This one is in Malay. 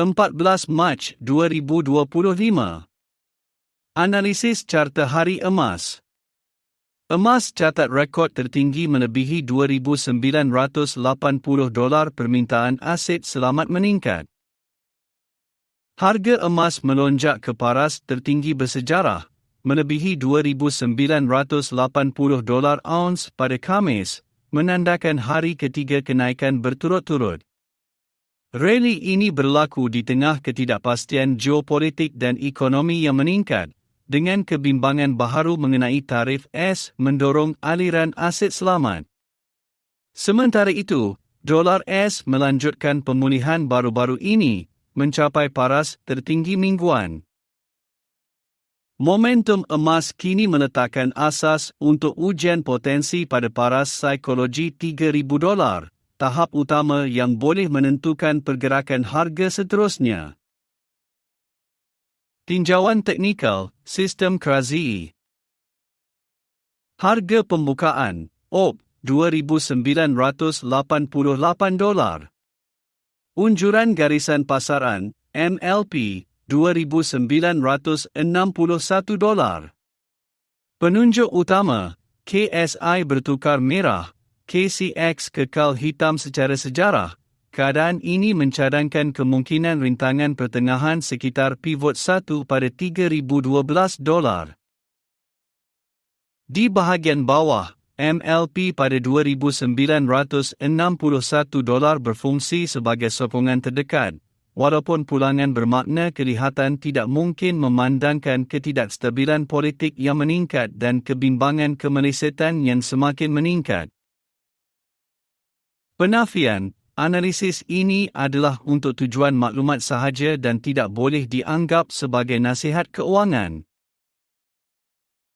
14 Mac 2025 Analisis Carta Hari Emas Emas catat rekod tertinggi melebihi 2,980 dolar permintaan aset selamat meningkat. Harga emas melonjak ke paras tertinggi bersejarah, melebihi 2,980 dolar ounce pada Khamis, menandakan hari ketiga kenaikan berturut-turut. Rally ini berlaku di tengah ketidakpastian geopolitik dan ekonomi yang meningkat, dengan kebimbangan baharu mengenai tarif S mendorong aliran aset selamat. Sementara itu, dolar S melanjutkan pemulihan baru-baru ini, mencapai paras tertinggi mingguan. Momentum emas kini meletakkan asas untuk ujian potensi pada paras psikologi 3000 dolar tahap utama yang boleh menentukan pergerakan harga seterusnya. Tinjauan teknikal, sistem Krazi Harga pembukaan, OP, 2,988 dolar. Unjuran garisan pasaran, MLP, 2,961 dolar. Penunjuk utama, KSI bertukar merah, KCX kekal hitam secara sejarah, keadaan ini mencadangkan kemungkinan rintangan pertengahan sekitar pivot 1 pada 3012 dolar. Di bahagian bawah, MLP pada 2961 dolar berfungsi sebagai sokongan terdekat, walaupun pulangan bermakna kelihatan tidak mungkin memandangkan ketidakstabilan politik yang meningkat dan kebimbangan kemelesetan yang semakin meningkat. Penafian, analisis ini adalah untuk tujuan maklumat sahaja dan tidak boleh dianggap sebagai nasihat keuangan.